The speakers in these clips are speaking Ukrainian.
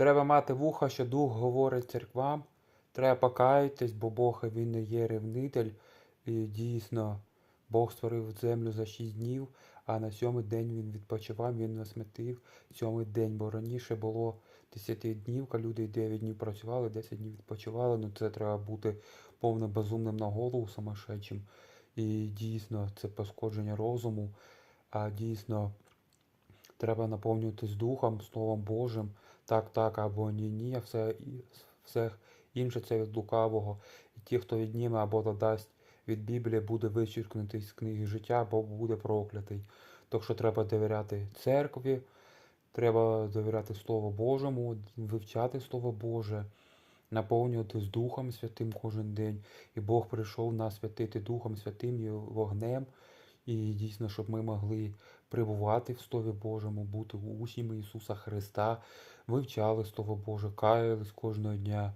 Треба мати вуха, що дух говорить церквам. Треба покаятись, бо Бог він не є ревнитель. І дійсно, Бог створив землю за шість днів, а на сьомий день він відпочивав, він насмітив сьомий день, бо раніше було 10 днів, коли люди 9 днів працювали, 10 днів відпочивали. Ну це треба бути повним безумним на голову самошедшим. І дійсно це пошкодження розуму, а дійсно треба наповнюватись Духом, Словом Божим, так, так або ні, ні, все, все інше це від лукавого. І ті, хто відніме або додасть від Біблії, буде вичеркнутий з книги життя, або буде проклятий. Так що треба довіряти церкві, треба довіряти Слову Божому, вивчати Слово Боже, наповнюватись Духом Святим кожен день. І Бог прийшов нас святити Духом Святим і вогнем. І дійсно, щоб ми могли перебувати в Слові Божому, бути учнями Ісуса Христа, вивчали Слово Боже, каялись кожного дня,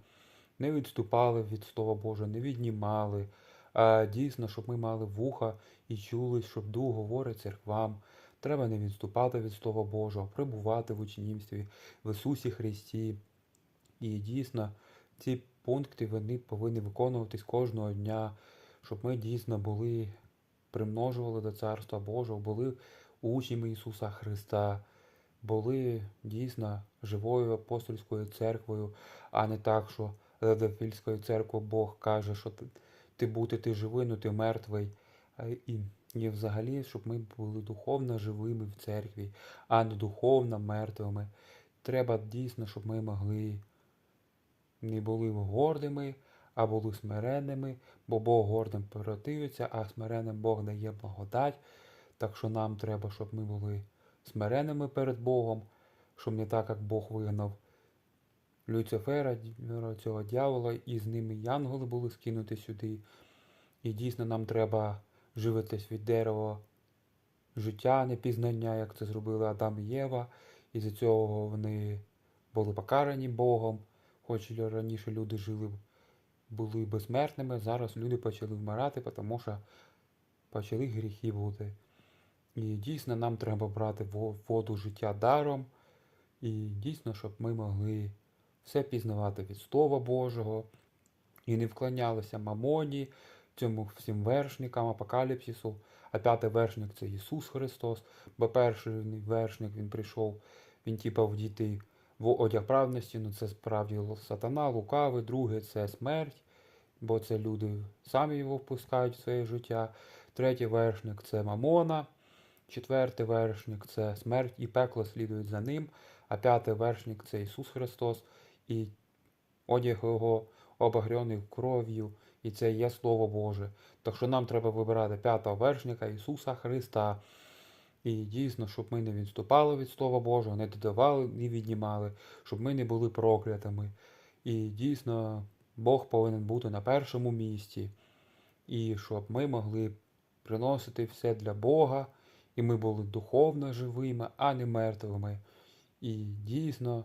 не відступали від Слова Божого, не віднімали. А дійсно, щоб ми мали вуха і чули, щоб Дух говорить церквам. Треба не відступати від Слова Божого, прибувати в учнівстві, в Ісусі Христі. І дійсно, ці пункти вони повинні виконуватись кожного дня, щоб ми дійсно були, примножували до Царства Божого, були учнями Ісуса Христа, були дійсно живою апостольською церквою, а не так, що Левдофільською церквою Бог каже, що ти, ти бути ти живий, ну ти мертвий. І, і взагалі, щоб ми були духовно живими в церкві, а не духовно мертвими. Треба дійсно, щоб ми могли не були гордими, а були смиренними, бо Бог гордим противиться, а смиренним Бог дає благодать. Так що нам треба, щоб ми були смиренними перед Богом, щоб не так, як Бог вигнав Люцифера, цього дьявола, і з ними янголи були скинуті сюди. І дійсно нам треба живитись від дерева життя, непізнання, як це зробили Адам і Єва. І за цього вони були покарані Богом. Хоч раніше люди жили, були безсмертними, зараз люди почали вмирати, тому що почали гріхи бути. І дійсно нам треба брати воду життя даром. І дійсно, щоб ми могли все пізнавати від Слова Божого і не вклонялися мамоні, цьому всім вершникам, апокаліпсису. А п'ятий вершник це Ісус Христос, бо перший вершник він прийшов, він типа вдіти в одяг праведності, ну це справді сатана, лукавий, другий це смерть, бо це люди самі його впускають в своє життя. Третій вершник це мамона, четвертий вершник це смерть і пекло слідують за ним, а п'ятий вершник це Ісус Христос, і одяг його обагрьоний кров'ю, і це є Слово Боже. Так що нам треба вибирати п'ятого вершника Ісуса Христа. І дійсно, щоб ми не відступали від Слова Божого, не додавали, не віднімали, щоб ми не були проклятими. І дійсно, Бог повинен бути на першому місці. І щоб ми могли приносити все для Бога, і ми були духовно живими, а не мертвими. І дійсно,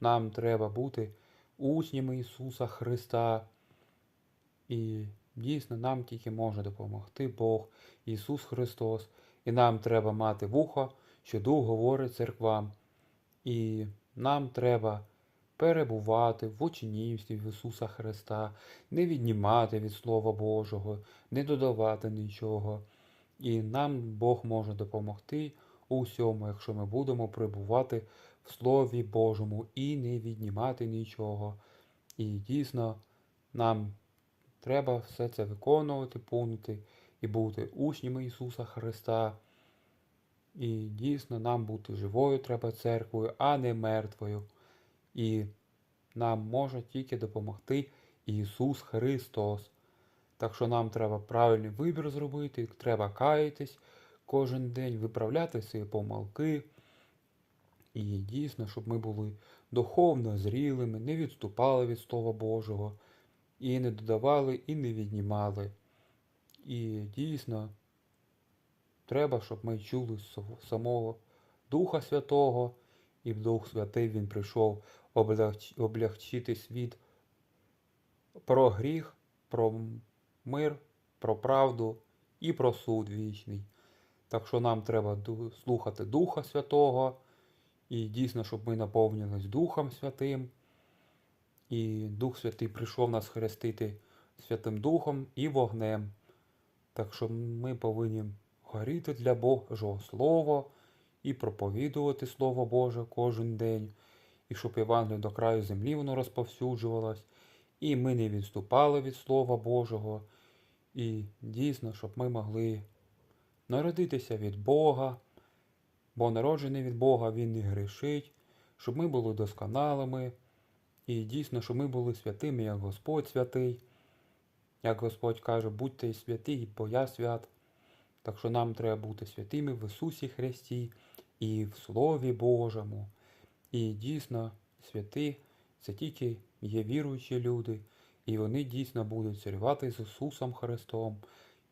нам треба бути учнями Ісуса Христа. І дійсно нам тільки може допомогти Бог, Ісус Христос. І нам треба мати вухо, що Дух говорить церквам. І нам треба перебувати в учнівстві в Ісуса Христа, не віднімати від Слова Божого, не додавати нічого. І нам Бог може допомогти у всьому, якщо ми будемо перебувати в Слові Божому і не віднімати нічого. І дійсно нам треба все це виконувати, пункти і бути учнями Ісуса Христа. І дійсно нам бути живою треба церквою, а не мертвою. І нам може тільки допомогти Ісус Христос. Так що нам треба правильний вибір зробити, треба каятись кожен день, виправляти свої помилки. І дійсно, щоб ми були духовно зрілими, не відступали від Слова Божого, і не додавали, і не віднімали. І дійсно, треба, щоб ми чули самого Духа Святого, і Дух Святий Він прийшов облягчити світ про гріх, про мир, про правду і про суд вічний. Так що нам треба слухати Духа Святого І дійсно, щоб ми наповнились Духом Святим. І Дух Святий прийшов нас хрестити Святим Духом і вогнем. Так що ми повинні горіти для Божого Слова і проповідувати Слово Боже кожен день, і щоб Євангеліє до краю землі воно розповсюджувалось, і ми не відступали від Слова Божого. І дійсно, щоб ми могли народитися від Бога, бо народжений від Бога Він не грішить, щоб ми були досконалими, і дійсно, щоб ми були святими, як Господь святий. Як Господь каже, будьте святі, бо я свят. Так що нам треба бути святими в Ісусі Христі і в Слові Божому. І дійсно, святі це тільки є віруючі люди, і вони дійсно будуть царювати з Ісусом Христом.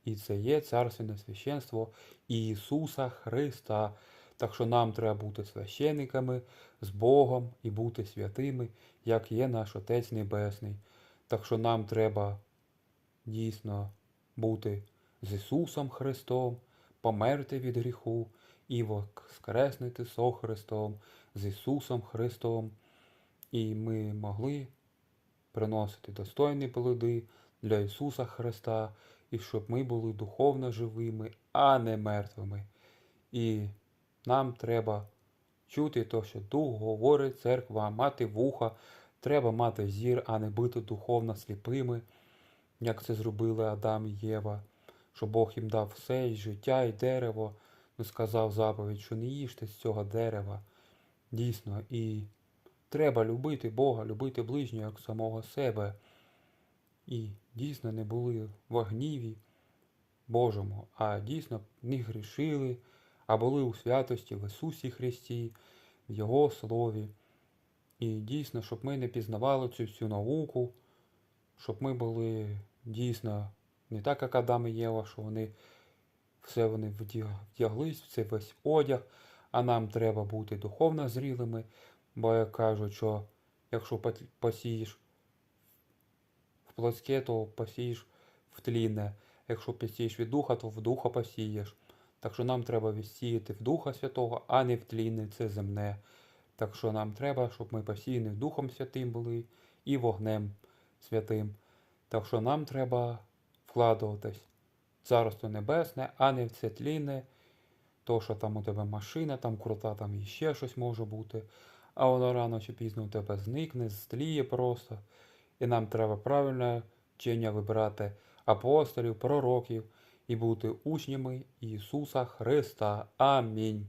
І це є царственне священство Ісуса Христа. Так що нам треба бути священниками з Богом і бути святими, як є наш Отець Небесний. Так що нам треба дійсно бути з Ісусом Христом, померти від гріху і воскреснути со Христом, з Ісусом Христом. І ми могли приносити достойні плоди для Ісуса Христа, і щоб ми були духовно живими, а не мертвими. І нам треба чути то, що Дух говорить церква, мати вуха, треба мати зір, а не бути духовно сліпими, як це зробили Адам і Єва, що Бог їм дав все, і життя, і дерево, ну сказав заповідь, що не їжте з цього дерева. Дійсно, і треба любити Бога, любити ближнього як самого себе. І дійсно не були в гніві Божому, а дійсно не грішили, а були у святості в Ісусі Христі, в Його Слові. І дійсно, щоб ми не пізнавали цю всю науку, щоб ми були дійсно не так, як Адам і Єва, що вони все вони вдяглись в цей весь одяг, а нам треба бути духовно зрілими, бо як кажуть, що якщо посієш в плотське, то посієш в тлінне. Якщо посієш від духа, то в духа посієш. Так що нам треба відсіяти в Духа Святого, а не в тлінне, це земне. Так що нам треба, щоб ми посіяні Духом Святим були і вогнем святим. Так що нам треба вкладуватись в Царство Небесне, а не в це тлінне, то, що там у тебе машина, там крута, там іще щось може бути. А воно рано чи пізно у тебе зникне, зтліє просто. І нам треба правильне вчення вибирати апостолів, пророків і бути учнями Ісуса Христа. Амінь.